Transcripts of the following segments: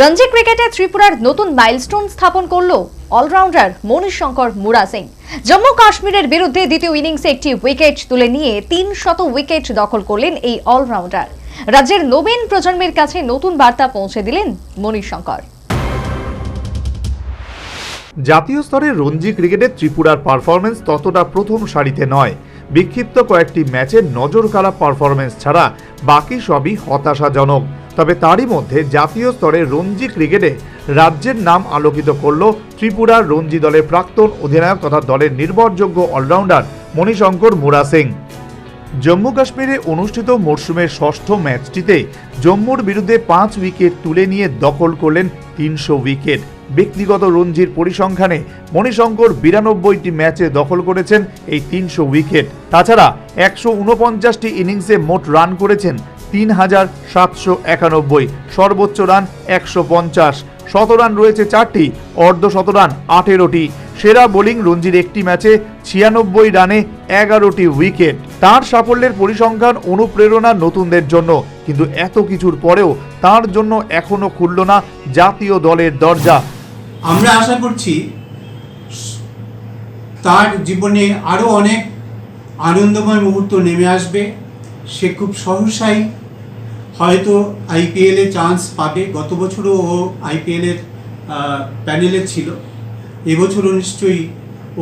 রঞ্জি ক্রিকেটে ত্রিপুরার নতুন মাইলস্টোন স্থাপন করল অলরাউন্ডার মনীষ শঙ্কর মুরা সিং। জম্মু কাশ্মীরের বিরুদ্ধে দ্বিতীয় ইনিংসে একটি উইকেট তুলে নিয়ে তিন শত উইকেট দখল করলেন এই অলরাউন্ডার। রাজ্যের নবীন প্রজন্মের কাছে নতুন বার্তা পৌঁছে দিলেন মনীষ শঙ্কর জাতীয় স্তরে রঞ্জি ক্রিকেটে ত্রিপুরার পারফরমেন্স ততটা প্রথম সারিতে নয়। বিক্ষিপ্ত কয়েকটি ম্যাচে নজর কাড়া পারফরমেন্স ছাড়া বাকি সবই হতাশাজনক। তবে তারই মধ্যে জাতীয় স্তরে রঞ্জি ক্রিকেটে রাজ্যের নাম আলোকিত করল ত্রিপুরার রঞ্জি দলের প্রাক্তন অধিনায়ক তথা দলের নির্ভরযোগ্য অলরাউন্ডার মণিশঙ্কর মুরা সিং। জম্মু কাশ্মীরে অনুষ্ঠিত মরশুমের ষষ্ঠ ম্যাচটিতে জম্মুর বিরুদ্ধে পাঁচ উইকেট তুলে নিয়ে দখল করলেন তিনশো উইকেট। ব্যক্তিগত রঞ্জির পরিসংখ্যানে মণিশঙ্কর বিরানব্বইটি ম্যাচে দখল করেছেন এই তিনশো উইকেট। তাছাড়া একশো উনপঞ্চাশটি ইনিংসে মোট রান করেছেন তিন হাজার সাতশো একানব্বই। সর্বোচ্চ রান একশো পঞ্চাশ। শতরান রয়েছে চারটি অর্ধ শতরান আঠেরোটি। সেরা বোলিং রঞ্জির একটি ম্যাচে ছিয়ানব্বই রানে এগারোটি উইকেট। তার সাফল্যের পরিসংখ্যান অনুপ্রেরণা নতুনদের জন্য। কিন্তু এত কিছুর পরেও তার জন্য এখনও খুলল না জাতীয় দলের দরজা। আমরা আশা করছি তার জীবনে আরও অনেক আনন্দময় মুহূর্ত নেমে আসবে। সে খুব সহসাই হয়তো আইপিএলে চান্স পাবে। গত বছরও ও আইপিএলের প্যানেলে ছিল। এবছরও নিশ্চয়ই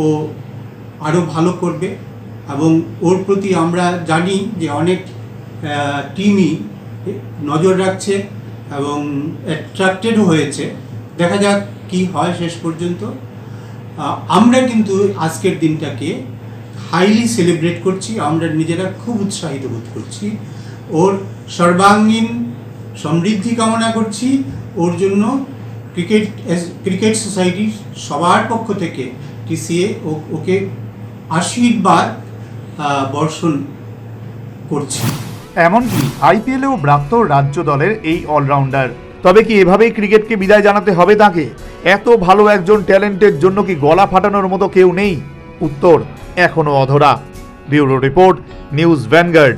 ও আরও ভালো করবে এবং ওর প্রতি আমরা জানি যে অনেক টিমই নজর রাখছে এবং অ্যাট্রাক্টেডও হয়েছে। দেখা যাক কি হয় শেষ পর্যন্ত। আমরা কিন্তু আজকের দিনটাকে হাইলি সেলিব্রেট করছি, আমরা নিজেরা খুব উৎসাহিত বোধ করছি। ওর সর্বাঙ্গীন সমৃদ্ধি কামনা করছি। ওর জন্য ক্রিকেট ক্রিকেট সোসাইটির সবার পক্ষ থেকে টিসিএ ওকে আশীর্বাদ বর্ষণ করছি। এমনকি আইপিএলেও ব্রাত্য রাজ্য দলের এই অলরাউন্ডার তবে কি এভাবেই ক্রিকেটকে বিদায় জানাতে হবে তাকে? এত ভালো একজন ট্যালেন্টের জন্য কি গলা ফাটানোর মতো কেউ নেই? উত্তর, এখনও অধরা। Bureau report, news Vanguard.